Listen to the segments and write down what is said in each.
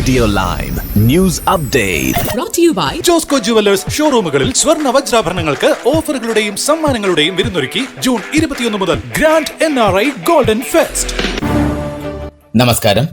Radio live news update Josco jewellers ഷോറൂമുകളിൽ സ്വർണ വജ്രാഭരണങ്ങൾക്ക് ഓഫറുകളുടെയും സമ്മാനങ്ങളുടെയും വിരുന്നൊരുക്കി ജൂൺ ഇരുപത്തിയൊന്ന് മുതൽ grand N R I golden fest. നമസ്കാരം.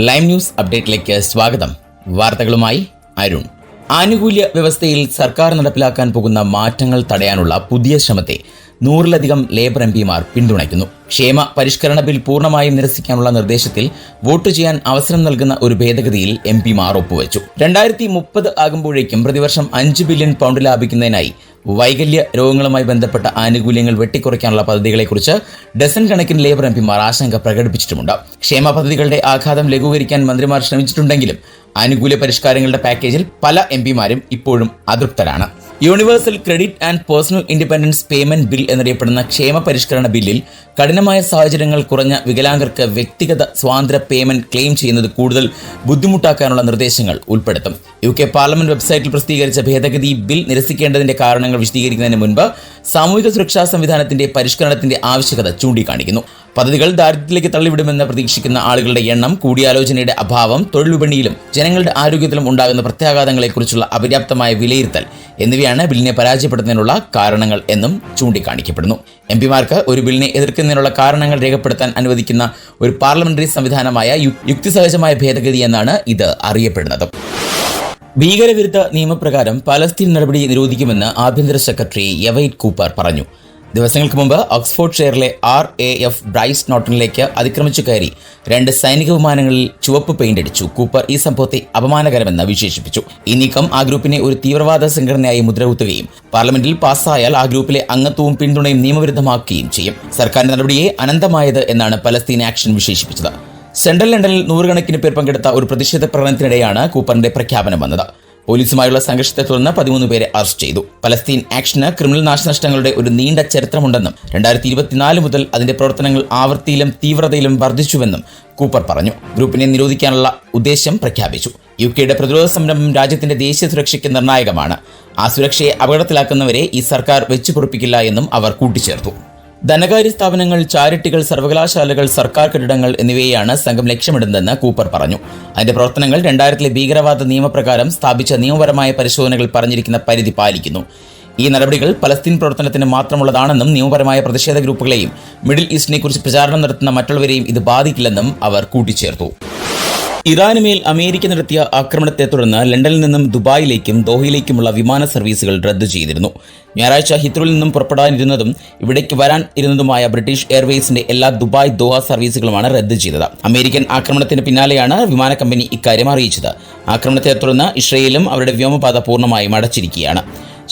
ലൈവ് ന്യൂസ് അപ്ഡേറ്റിലേക്ക് സ്വാഗതം. വാർത്തകളുമായി അരുൺ. ആനുകൂല്യ വ്യവസ്ഥയിൽ സർക്കാർ നടപ്പിലാക്കാൻ പോകുന്ന മാറ്റങ്ങൾ തടയാനുള്ള പുതിയ ശ്രമത്തെ നൂറിലധികം ലേബർ എം പിമാർ പിന്തുണയ്ക്കുന്നു. ക്ഷേമ പരിഷ്കരണ ബിൽ പൂർണമായും നിരസിക്കാനുള്ള നിർദ്ദേശത്തിൽ വോട്ട് ചെയ്യാൻ അവസരം നൽകുന്ന ഒരു ഭേദഗതിയിൽ എം പിമാർ ഒപ്പുവെച്ചു. രണ്ടായിരത്തി മുപ്പത് ആകുമ്പോഴേക്കും പ്രതിവർഷം അഞ്ച് ബില്യൺ പൗണ്ട് ലാഭിക്കുന്നതിനായി വൈകല്യ രോഗങ്ങളുമായി ബന്ധപ്പെട്ട ആനുകൂല്യങ്ങൾ വെട്ടിക്കുറയ്ക്കാനുള്ള പദ്ധതികളെക്കുറിച്ച് ഡസൺ കണക്കിന് ലേബർ എം പിമാർ ആശങ്ക പ്രകടിപ്പിച്ചിട്ടുമുണ്ട്. ക്ഷേമ പദ്ധതികളുടെ ആഘാതം ലഘൂകരിക്കാൻ മന്ത്രിമാർ ശ്രമിച്ചിട്ടുണ്ടെങ്കിലും ആനുകൂല്യ പരിഷ്കാരങ്ങളുടെ പാക്കേജിൽ പല എം പിമാരും ഇപ്പോഴും അതൃപ്തരാണ്. Universal credit and personal independence payment bill എന്നറിയപ്പെടുന്ന ക്ഷേമ പരിഷ്കരണ ബില്ലിൽ കഠിനമായ സാഹചര്യങ്ങൾ കുറഞ്ഞ വികലാംഗർക്ക് വ്യക്തിഗത സ്വാതന്ത്ര്യ പേയ്മെന്റ് ക്ലെയിം ചെയ്യുന്നത് കൂടുതൽ ബുദ്ധിമുട്ടാക്കാനുള്ള നിർദ്ദേശങ്ങൾ ഉൾപ്പെടുത്തും. യു കെ പാർലമെന്റ് വെബ്സൈറ്റിൽ പ്രസിദ്ധീകരിച്ച ഭേദഗതി ബിൽ നിരസിക്കേണ്ടതിന്റെ കാരണങ്ങൾ വിശദീകരിക്കുന്നതിന് മുൻപ് സാമൂഹിക സുരക്ഷാ സംവിധാനത്തിന്റെ പരിഷ്കരണത്തിന്റെ ആവശ്യകത ചൂണ്ടിക്കാണിക്കുന്നു. പദ്ധതികൾ ദാരിദ്ര്യത്തിലേക്ക് തള്ളിവിടുമെന്ന് പ്രതീക്ഷിക്കുന്ന ആളുകളുടെ എണ്ണം കൂടിയാലോചനയുടെ അഭാവം തൊഴിൽ വിപണിയിലും ജനങ്ങളുടെ ആരോഗ്യത്തിലും ഉണ്ടാകുന്ന പ്രത്യാഘാതങ്ങളെക്കുറിച്ചുള്ള അപര്യാപ്തമായ വിലയിരുത്തൽ എന്നിവയാണ് ബില്ലിനെ പരാജയപ്പെടുത്തുന്നതിനുള്ള കാരണങ്ങൾ എന്നും ചൂണ്ടിക്കാണിക്കപ്പെടുന്നു. എം പിമാർക്ക് ഒരു ബില്ലിനെ എതിർക്കുന്നതിനുള്ള കാരണങ്ങൾ രേഖപ്പെടുത്താൻ അനുവദിക്കുന്ന ഒരു പാർലമെന്ററി സംവിധാനമായ യുക്തിസഹജമായ ഭേദഗതി എന്നാണ് ഇത് അറിയപ്പെടുന്നത്. ഭീകരവിരുദ്ധ നിയമപ്രകാരം പലസ്തീൻ നടപടി നിരോധിക്കുമെന്ന് ആഭ്യന്തര സെക്രട്ടറി യവൈറ്റ് കൂപ്പർ പറഞ്ഞു. ദിവസങ്ങൾക്ക് മുമ്പ് ഓക്സ്ഫോർഡ് ഷെയറിലെ ആർ എ എഫ് ബ്രൈസ് നോട്ടണിലേക്ക് അതിക്രമിച്ചു കയറി രണ്ട് സൈനിക വിമാനങ്ങളിൽ ചുവപ്പ് പെയിന്റ് അടിച്ചു. കൂപ്പർ ഈ സംഭവത്തെ അപമാനകരമെന്ന് വിശേഷിപ്പിച്ചു. ഈ നീക്കം ആ ഗ്രൂപ്പിനെ ഒരു തീവ്രവാദ സംഘടനയായി മുദ്രകുത്തുകയും പാർലമെന്റിൽ പാസ്സായാൽ ആ ഗ്രൂപ്പിലെ അംഗത്വവും പിന്തുണയും നിയമവിരുദ്ധമാക്കുകയും ചെയ്യും. സർക്കാരിന്റെ നടപടിയെ അനന്തമായത് എന്നാണ് പലസ്തീൻ ആക്ഷൻ വിശേഷിപ്പിച്ചത്. സെൻട്രൽ ലണ്ടനിൽ നൂറുകണക്കിന് പേർ പങ്കെടുത്ത ഒരു പ്രതിഷേധ പ്രകടനത്തിനിടെയാണ് കൂപ്പറിന്റെ പ്രഖ്യാപനം വന്നത്. പോലീസുമായുള്ള സംഘർഷത്തെ തുടർന്ന് പതിമൂന്ന് പേരെ അറസ്റ്റ് ചെയ്തു. പലസ്തീൻ ആക്ഷന് ക്രിമിനൽ നാശനഷ്ടങ്ങളുടെ ഒരു നീണ്ട ചരിത്രമുണ്ടെന്നും രണ്ടായിരത്തി ഇരുപത്തിനാല് മുതൽ അതിന്റെ പ്രവർത്തനങ്ങൾ ആവൃത്തിയിലും തീവ്രതയിലും വർദ്ധിച്ചുവെന്നും കൂപ്പർ പറഞ്ഞു. ഗ്രൂപ്പിനെ നിരോധിക്കാനുള്ള ഉദ്ദേശം പ്രഖ്യാപിച്ചു. യു കെയുടെ പ്രതിരോധ സംരംഭം രാജ്യത്തിന്റെ ദേശീയ സുരക്ഷയ്ക്ക് നിർണായകമാണ്. ആ സുരക്ഷയെ അപകടത്തിലാക്കുന്നവരെ ഈ സർക്കാർ വെച്ചുപൊറിപ്പിക്കില്ല എന്നും അവർ കൂട്ടിച്ചേർത്തു. ധനകാര്യ സ്ഥാപനങ്ങൾ ചാരിറ്റികൾ സർവകലാശാലകൾ സർക്കാർ കെട്ടിടങ്ങൾ എന്നിവയെയാണ് സംഘം ലക്ഷ്യമിടുന്നതെന്ന് കൂപ്പർ പറഞ്ഞു. അതിന്റെ പ്രവർത്തനങ്ങൾ രണ്ടായിരത്തിലെ ഭീകരവാദ നിയമപ്രകാരം സ്ഥാപിച്ച നിയമപരമായ പരിശോധനകൾ പറഞ്ഞിരിക്കുന്ന പരിധി പാലിക്കുന്നു. ഈ നടപടികൾ പലസ്തീൻ പ്രവർത്തനത്തിന് മാത്രമുള്ളതാണെന്നും നിയമപരമായ പ്രതിഷേധ ഗ്രൂപ്പുകളെയും മിഡിൽ ഈസ്റ്റിനെക്കുറിച്ച് പ്രചാരണം നടത്തുന്ന മറ്റുള്ളവരെയും ഇത് ബാധിക്കില്ലെന്നും അവർ കൂട്ടിച്ചേർത്തു. ഇറാനുമേൽ അമേരിക്ക നടത്തിയ ആക്രമണത്തെ തുടർന്ന് ലണ്ടനിൽ നിന്നും ദുബായിലേക്കും ദോഹയിലേക്കുമുള്ള വിമാന സർവീസുകൾ റദ്ദു ചെയ്തിരുന്നു. ഞായറാഴ്ച ഹിത്രുവിൽ നിന്നും പുറപ്പെടാനിരുന്നതും ഇവിടേക്ക് വരാൻ ഇരുന്നതുമായ ബ്രിട്ടീഷ് എയർവേസിന്റെ എല്ലാ ദുബായ് ദോഹ സർവീസുകളുമാണ് റദ്ദു ചെയ്തത്. അമേരിക്കൻ ആക്രമണത്തിന് പിന്നാലെയാണ് വിമാന കമ്പനി ഇക്കാര്യം അറിയിച്ചത്. ആക്രമണത്തെ തുടർന്ന് ഇസ്രയേലും അവരുടെ വ്യോമപാത പൂർണമായും അടച്ചിരിക്കുകയാണ്.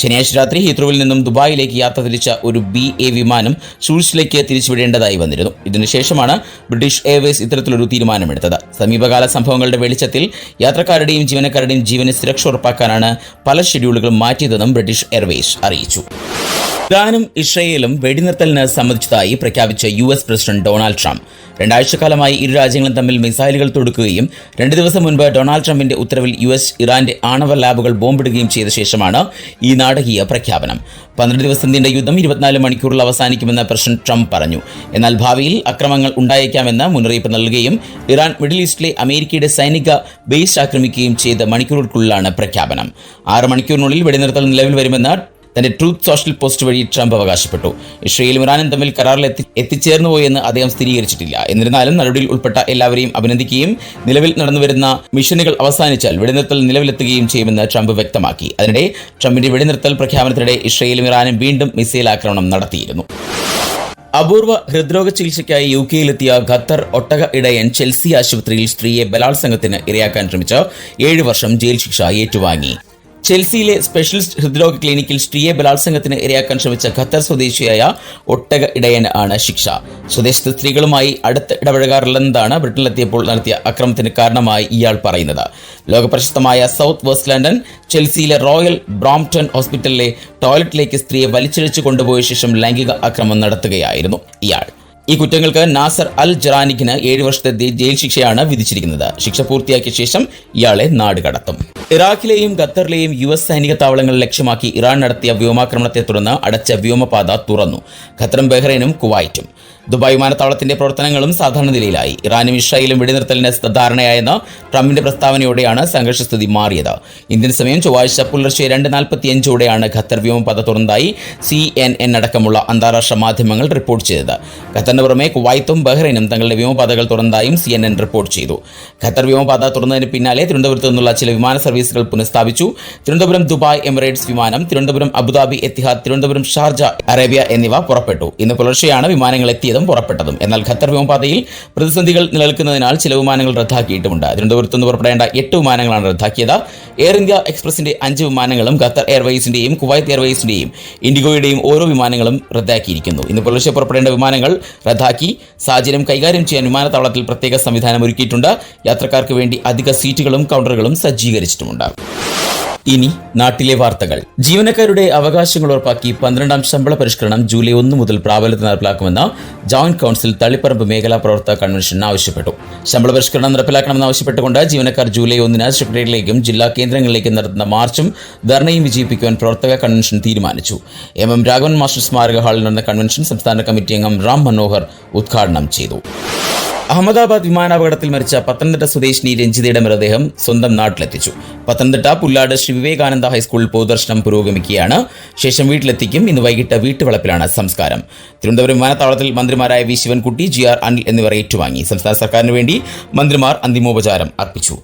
ശനിയാഴ്ച രാത്രി ഹീത്രോവിൽ നിന്നും ദുബായിലേക്ക് യാത്ര തിരിച്ച ഒരു ബി എ വിമാനം ഷൂൾസിലേക്ക് തിരിച്ചുവിടേണ്ടതായി വന്നിരുന്നു. ഇതിനുശേഷമാണ് ബ്രിട്ടീഷ് എയർവേസ് ഇത്തരത്തിലൊരു തീരുമാനമെടുത്തത്. സമീപകാല സംഭവങ്ങളുടെ വെളിച്ചത്തിൽ യാത്രക്കാരുടെയും ജീവനക്കാരുടെയും ജീവന് സുരക്ഷ ഉറപ്പാക്കാനാണ് പല ഷെഡ്യൂളുകളും മാറ്റിയതെന്നും ബ്രിട്ടീഷ് എയർവേസ് അറിയിച്ചു. ഇറാനും ഇസ്രയേലും വെടിനിർത്തലിന് സമ്മതിച്ചതായി പ്രഖ്യാപിച്ച U S president Donald Trump. രണ്ടാഴ്ചക്കാലമായി ഇരു രാജ്യങ്ങളും തമ്മിൽ മിസൈലുകൾ തൊടുക്കുകയും രണ്ട് ദിവസം മുൻപ് ഡൊണാൾഡ് ട്രംപിന്റെ ഉത്തരവിൽ യു എസ് ഇറാന്റെ ആണവ ലാബുകൾ ബോംബിടുകയും ചെയ്ത ശേഷമാണ് ഈ നാടകീയ പ്രഖ്യാപനം. പന്ത്രണ്ട് ദിവസം നീണ്ട യുദ്ധം ഇരുപത്തിനാല് മണിക്കൂറിൽ അവസാനിക്കുമെന്ന് പ്രസിഡന്റ് ട്രംപ് പറഞ്ഞു. എന്നാൽ ഭാവിയിൽ അക്രമങ്ങൾ ഉണ്ടായേക്കാമെന്ന് മുന്നറിയിപ്പ് നൽകുകയും ഇറാൻ മിഡിൽ ഈസ്റ്റിലെ അമേരിക്കയുടെ സൈനിക ബേസ് ആക്രമിക്കുകയും ചെയ്ത മണിക്കൂറുകൾക്കുള്ളിലാണ് പ്രഖ്യാപനം. ആറ് മണിക്കൂറിനുള്ളിൽ വെടിനിർത്തൽ നിലവിൽ വരുമെന്ന് തന്റെ ട്രൂത്ത് സോഷ്യൽ പോസ്റ്റ് വഴി ട്രംപ് അവകാശപ്പെട്ടു. ഇസ്രയേലും ഇറാനും തമ്മിൽ കരാറിൽ എത്തി എത്തിച്ചേർന്നു പോയെന്ന് അദ്ദേഹം സ്ഥിരീകരിച്ചിട്ടില്ല. എന്നിരുന്നാലും നടപടിയിൽ ഉൾപ്പെട്ട എല്ലാവരെയും അഭിനന്ദിക്കുകയും നിലവിൽ നടന്നുവരുന്ന മിഷനുകൾ അവസാനിച്ചാൽ വെടിനിർത്തൽ നിലവിലെത്തുകയും ചെയ്യുമെന്ന് ട്രംപ് വ്യക്തമാക്കി. അതിനിടെ ട്രംപിന്റെ വെടിനിർത്തൽ പ്രഖ്യാപനത്തിനിടെ ഇസ്രയേലും ഇറാനും വീണ്ടും മിസൈൽ ആക്രമണം നടത്തിയിരുന്നു. അപൂർവ ഹൃദ്രോഗ ചികിത്സയ്ക്കായി യു കെയിലെത്തിയ ഖത്തർ ഒട്ടക ഇടയൻ ചെൽസി ആശുപത്രിയിൽ സ്ത്രീയെ ബലാത്സംഗത്തിന് ഇരയാക്കാൻ ശ്രമിച്ച ഏഴ് വർഷം ജയിൽ ശിക്ഷ ഏറ്റുവാങ്ങി. ചെൽസിയിലെ സ്പെഷ്യലിസ്റ്റ് ഹൃദ്രോഗ ക്ലിനിക്കിൽ സ്ത്രീയെ ബലാത്സംഗത്തിന് ഇരയാക്കാൻ ശ്രമിച്ച ഖത്തർ സ്വദേശിയായ ഒട്ടക ഇടയൻ ആണ് ശിക്ഷ. സ്വദേശത്തെ സ്ത്രീകളുമായി അടുത്ത് ഇടപഴകാറില്ലെന്നതാണ് ബ്രിട്ടനിലെത്തിയപ്പോൾ നടത്തിയ അക്രമത്തിന് കാരണമായി ഇയാൾ പറയുന്നത്. ലോകപ്രശസ്തമായ സൗത്ത് വെസ്റ്റ് ലണ്ടൻ ചെൽസിയിലെ റോയൽ ബ്രോംപ്ടൺ ഹോസ്പിറ്റലിലെ ടോയ്ലറ്റിലേക്ക് സ്ത്രീയെ വലിച്ചിഴച്ചു കൊണ്ടുപോയ ശേഷം ലൈംഗിക അക്രമം നടത്തുകയായിരുന്നു ഇയാൾ. ഈ കുറ്റങ്ങൾക്ക് നാസർ അൽ ജറാനിക്കിന് ഏഴ് വർഷത്തെ ജയിൽ ശിക്ഷയാണ് വിധിച്ചിരിക്കുന്നത്. ശിക്ഷ പൂർത്തിയാക്കിയ ശേഷം ഇയാളെ നാട് കടത്തും. ഇറാഖിലെയും ഖത്തറിലെയും യു എസ് സൈനിക താവളങ്ങൾ ലക്ഷ്യമാക്കി ഇറാൻ നടത്തിയ വ്യോമാക്രമണത്തെ തുടർന്ന് അടച്ച വ്യോമപാത തുറന്നു. ഖത്തറും ബഹ്റൈനും കുവൈറ്റും. ദുബായ് വിമാനത്താവളത്തിന്റെ പ്രവർത്തനങ്ങളും സാധാരണ നിലയിലായി. ഇറാനും ഇസ്രായേലും വെടിനിർത്തലിന് ധാരണയായെന്ന ട്രംപിന്റെ പ്രസ്താവനയോടെയാണ് സംഘർഷസ്ഥിതി മാറിയത്. ഇന്ത്യൻ സമയം ചൊവ്വാഴ്ച പുലർച്ചെ രണ്ട് നാൽപ്പത്തിയഞ്ചോടെയാണ് ഖത്തർ വ്യോമപാത തുറന്നതായി സി എൻ എൻ അടക്കമുള്ള അന്താരാഷ്ട്ര മാധ്യമങ്ങൾ റിപ്പോർട്ട് ചെയ്തത്. ഖത്തറിന് പുറമെ കുവൈത്തും ബഹ്റൈനും തങ്ങളുടെ വ്യോമപാതകൾ തുറന്നതായും സി എൻ എൻ റിപ്പോർട്ട് ചെയ്തു. ഖത്തർ വ്യോമപാത തുറന്നതിന് പിന്നാലെ തിരുവനന്തപുരത്ത് നിന്നുള്ള ചില വിമാന സർവീസുകൾ പുനഃസ്ഥാപിച്ചു. തിരുവനന്തപുരം ദുബായ് എമിറേറ്റ്സ് വിമാനം Thiruvananthapuram Abu Dhabi Etihad Thiruvananthapuram Sharjah Arabia എന്നിവ പുറപ്പെട്ടു. ഇന്ന് പുലർച്ചെയാണ് വിമാനങ്ങൾ എത്തിയതും പുറപ്പെട്ടതും. എന്നാൽ ഖത്തർ വ്യോമപാതയിൽ പ്രതിസന്ധികൾ നിലനിൽക്കുന്നതിനാൽ ചില വിമാനങ്ങൾ റദ്ദാക്കിയിട്ടുമുണ്ട്. തിരുവനന്തപുരത്ത് നിന്ന് പുറപ്പെടേണ്ട എട്ട് വിമാനങ്ങളാണ് റദ്ദാക്കിയത്. എയർ ഇന്ത്യ എക്സ്പ്രസിന്റെ അഞ്ച് വിമാനങ്ങളും ഖത്തർ എയർവേസിന്റെയും കുവൈത്ത് എയർവേസിന്റെയും ഇൻഡിഗോയുടെയും ഓരോ വിമാനങ്ങളും റദ്ദാക്കിയിരിക്കുന്നു. ഇന്ന് പുലർച്ചെ പുറപ്പെടേണ്ട വിമാനങ്ങൾ റദ്ദാക്കി സാഹചര്യം കൈകാര്യം ചെയ്യാൻ വിമാനത്താവളത്തിൽ പ്രത്യേക സംവിധാനം ഒരുക്കിയിട്ടുണ്ട്. യാത്രക്കാർക്ക് വേണ്ടി അധിക സീറ്റുകളും കൗണ്ടറുകളും സജ്ജീകരിച്ചിട്ടുമുണ്ട്. ഇനി നാട്ടിലെ വാർത്തകൾ. ജീവനക്കാരുടെ അവകാശങ്ങൾ ഉറപ്പാക്കി പന്ത്രണ്ടാം ശമ്പള പരിഷ്കരണം ജൂലൈ ഒന്ന് മുതൽ പ്രാബല്യത്തിൽ നടപ്പിലാക്കുമെന്ന് ജോയിന്റ് കൌൺസിൽ തളിപ്പറമ്പ് മേഖലാ പ്രവർത്തക കൺവെൻഷൻ ആവശ്യപ്പെട്ടു. ശമ്പള പരിഷ്കരണം നടപ്പിലാക്കണമെന്ന് ആവശ്യപ്പെട്ടുകൊണ്ട് ജീവനക്കാർ ജൂലൈ ഒന്നിന് സെക്രട്ടേറിയറ്റിലേക്കും ജില്ലാ കേന്ദ്രങ്ങളിലേക്കും നടത്തുന്ന മാർച്ചും ധർണയും വിജയിപ്പിക്കുവാൻ പ്രവർത്തക കൺവെൻഷൻ തീരുമാനിച്ചു. എം എം രാഘവൻ മാസ്റ്റർ സ്മാരക ഹാളിൽ നടന്ന കൺവെൻഷൻ സംസ്ഥാന കമ്മിറ്റി അംഗം റാം മനോഹർ ഉദ്ഘാടനം ചെയ്തു. അഹമ്മദാബാദ് വിമാനാപകടത്തിൽ മരിച്ച പത്തനംതിട്ട സ്വദേശിനി രഞ്ജിതയുടെ മൃതദേഹം സ്വന്തം നാട്ടിലെത്തിച്ചു. പത്തനംതിട്ട പുല്ലാട് ശ്രീ വിവേകാനന്ദ ഹൈസ്കൂളിൽ പൊതുദർശനം പുരോഗമിക്കുകയാണ്. ശേഷം വീട്ടിലെത്തിക്കും. ഇന്ന് വൈകിട്ട് വീട്ടുവളപ്പിലാണ് സംസ്കാരം. തിരുവനന്തപുരം വിമാനത്താവളത്തിൽ മന്ത്രിമാരായ V Sivankutty G R Anil എന്നിവർ ഏറ്റുവാങ്ങി. സംസ്ഥാന സർക്കാരിന് വേണ്ടി മന്ത്രിമാർ അന്തിമോപചാരം അർപ്പിച്ചു.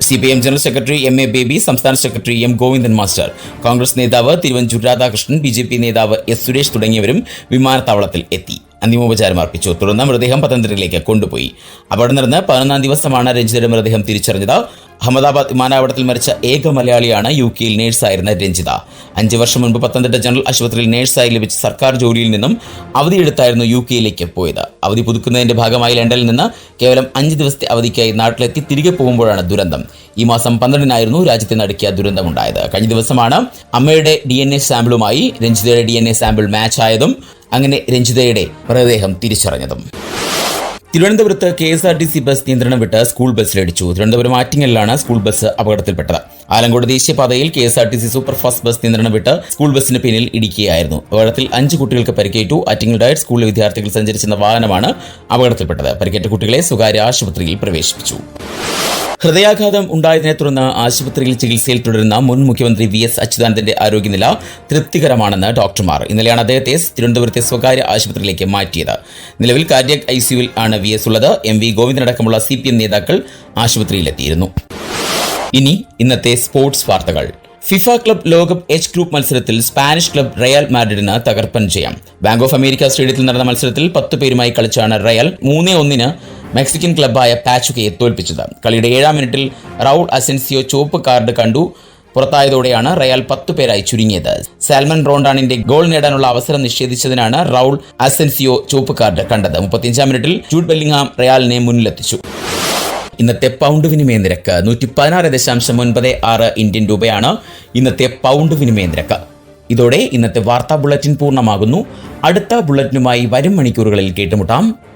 C P M general secretary M A Baby സംസ്ഥാന secretary M Govindan master Congress നേതാവ് Thiruvanchoor Radhakrishnan B J P നേതാവ് എസ് സുരേഷ് തുടങ്ങിയവരും വിമാനത്താവളത്തിൽ എത്തി. അന്തിമോപചാരം അർപ്പിച്ചു. തുടർന്ന് മൃതദേഹം പത്തനംതിട്ടയിലേക്ക് കൊണ്ടുപോയി. അപകടം നടന്ന് പതിനൊന്നാം ദിവസമാണ് രഞ്ജിതയുടെ മൃതദേഹം തിരിച്ചറിഞ്ഞത്. അഹമ്മദാബാദ് വിമാനാപകടത്തിൽ മരിച്ച ഏക മലയാളിയാണ് യു കെയിൽ നേഴ്സായിരുന്ന രഞ്ജിത. അഞ്ച് വർഷം മുൻപ് പത്തനംതിട്ട ജനറൽ ആശുപത്രിയിൽ നേഴ്സായി ലഭിച്ച സർക്കാർ ജോലിയിൽ നിന്നും അവധിയെടുത്തായിരുന്നു യു കെയിലേക്ക് പോയത്. അവധി പുതുക്കുന്നതിന്റെ ഭാഗമായി ലണ്ടനിൽ നിന്ന് കേവലം അഞ്ച് ദിവസത്തെ അവധിക്കായി നാട്ടിലെത്തി തിരികെ പോകുമ്പോഴാണ് ദുരന്തം. ഈ മാസം പന്ത്രണ്ടിനായിരുന്നു രാജ്യത്തെ നടുക്കിയ ദുരന്തമുണ്ടായത്. കഴിഞ്ഞ ദിവസമാണ് അമ്മയുടെ ഡി എൻ എ സാമ്പിളുമായി രഞ്ജിതയുടെ D N A sample match ആയതും അങ്ങനെ രഞ്ജിതയുടെ മൃതദേഹം തിരിച്ചറിഞ്ഞതും. തിരുവനന്തപുരത്ത് K S R T C bus നിയന്ത്രണം വിട്ട് സ്കൂൾ ബസ്സിലിടിച്ചു തിരുവനന്തപുരം ആറ്റിങ്ങലിലാണ് സ്കൂൾ ബസ് അപകടത്തിൽപ്പെട്ടത്. ആലങ്കോട് ദേശീയപാതയിൽ K S R T C super fast bus നിയന്ത്രണം വിട്ട് സ്കൂൾ ബസ്സിന് പിന്നിൽ ഇടിക്കുകയായിരുന്നു. അപകടത്തിൽ അഞ്ച് കുട്ടികൾക്ക് പരിക്കേറ്റു. ആറ്റിങ്ങൽ ഡയറ്റ് സ്കൂളിലെ വിദ്യാർത്ഥികൾ സഞ്ചരിച്ചിരുന്ന വാഹനമാണ് അപകടത്തിൽപ്പെട്ടത്. പരിക്കേറ്റ കുട്ടികളെ സ്വകാര്യ ആശുപത്രിയിൽ പ്രവേശിപ്പിച്ചു. ഹൃദയാഘാതം ഉണ്ടായതിനെ തുടർന്ന് ആശുപത്രിയിൽ ചികിത്സയിൽ തുടരുന്ന മുൻ മുഖ്യമന്ത്രി വി എസ് അച്യുതാനന്ദന്റെ ആരോഗ്യനില തൃപ്തികരമാണെന്ന് ഡോക്ടർമാർ. ഇന്നലെയാണ് അദ്ദേഹത്തെ തിരുവനന്തപുരത്തെ സ്വകാര്യ ആശുപത്രിയിലേക്ക് മാറ്റിയത്. നിലവിൽ കാർഡിയക് ഐ സിയുവിൽ ആണ് വി എസ് ഉള്ളത്. എം വി ഗോവിന്ദനടക്കമുള്ള സി പി എം നേതാക്കൾ ആശുപത്രിയിലെത്തിയിരുന്നു. ഇനി ഇന്നത്തെ സ്പോർട്സ് വാർത്തകൾ. ഫിഫ ക്ലബ് ലോകകപ്പ് എച്ച് ഗ്രൂപ്പ് മത്സരത്തിൽ സ്പാനിഷ് ക്ലബ് റയൽ മാഡ്രിഡിന് തകർപ്പൻ ജയം. ബാങ്ക് ഓഫ് അമേരിക്ക സ്റ്റേഡിയത്തിൽ നടന്ന മത്സരത്തിൽ പത്ത് പേരുമായി കളിച്ചാണ് റയൽ മൂന്നേ ഒന്നിന് മെക്സിക്കൻ ക്ലബ്ബായ പാച്ചുകയെ തോൽപ്പിച്ചത്. കളിയുടെ ഏഴാം മിനിറ്റിൽ റൗൾ അസെൻസിയോ ചുവപ്പ് കാർഡ് കണ്ടു. പുറത്തായതോടെയാണ് റയൽ പത്ത് പേരായി ചുരുങ്ങിയത്. സാൽമൻ റോണ്ടാണിന്റെ ഗോൾ നേടാനുള്ള അവസരം നിഷേധിച്ചതിനാണ് റൗൾ അസെൻസിയോ ചുവപ്പ് കാർഡ് കണ്ടത്. മുപ്പത്തിയഞ്ചാം മിനിറ്റിൽ ജൂഡ് ബെല്ലിംഗ്ഹാം റയാലിനെ മുന്നിലെത്തിച്ചു. ഇന്നത്തെ പൗണ്ട് വിനിമയ നിരക്ക് നൂറ്റി പതിനാറ് ദശാംശം ഒൻപത് ആറ് ഇന്ത്യൻ രൂപയാണ് ഇന്നത്തെ പൗണ്ട് വിനിമയ നിരക്ക്. ഇതോടെ ഇന്നത്തെ വാർത്താ ബുള്ളറ്റിൻ പൂർണമാകുന്നു. അടുത്ത ബുള്ളറ്റിനുമായി വരും മണിക്കൂറുകളിൽ കേട്ടുമുട്ടാം.